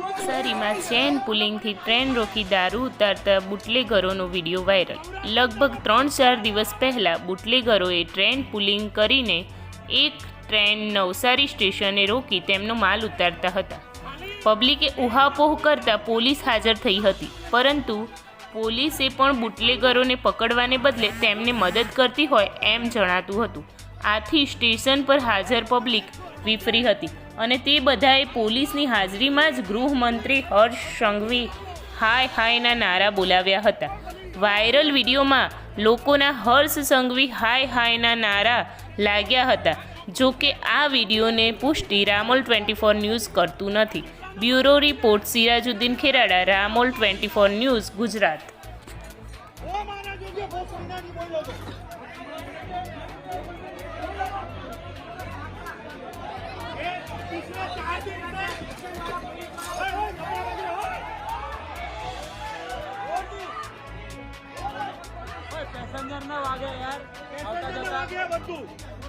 નવસારીમાં chain પુલિંગથી train રોકી દારૂ ઉતારતા બુટલેગરોનો video viral. લગભગ ત્રણ ચાર દિવસ પહેલાં બુટલેગરોએ ટ્રેન પુલિંગ કરીને એક ટ્રેન નવસારી સ્ટેશને રોકી તેમનો માલ ઉતારતા હતા. પબ્લિકે ઉહાપોહ કરતા પોલીસ હાજર થઈ હતી, પરંતુ પોલીસે પણ બુટલેગરોને પકડવાને બદલે તેમને મદદ કરતી હોય એમ જણાતું હતું. આથી સ્ટેશન પર હાજર પબ્લિક વિફરી હતી અને તે બધાએ પોલીસની હાજરીમાં જ ગૃહમંત્રી હર્ષ સંઘવી હાય હાયના નારા બોલાવ્યા હતા. વાયરલ વિડીયોમાં લોકોના હર્ષ સંઘવી હાય હાયના નારા લાગ્યા હતા. જો કે આ વિડીયોને પુષ્ટિ રામોલ ટ્વેન્ટી ફોર ન્યૂઝ કરતું નથી bureau report Sirajuddin Kherada Ramol twenty four news Gujarat ઓ મારા જોજે બહુ સંજ્ઞાની બોલ્યો તો એ તીસરા ચાર દિન છે ઓય ઓય નબળા વાગે ઓય પેસેન્જર ના વાગે યાર આવતા પેસેન્જર જતા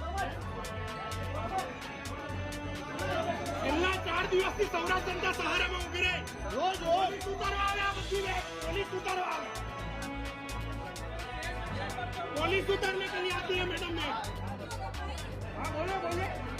દિવસથી સૌરાષ્ટ્ર જનતા સહારામાં ઉભી રહે રોજ રોજ ઉતારવા આવે આ બધી વે પોલીસ ઉતારવા આવે પોલીસ ઉતારને કરી આતી હે મેડમ ને હા બોલો બોલો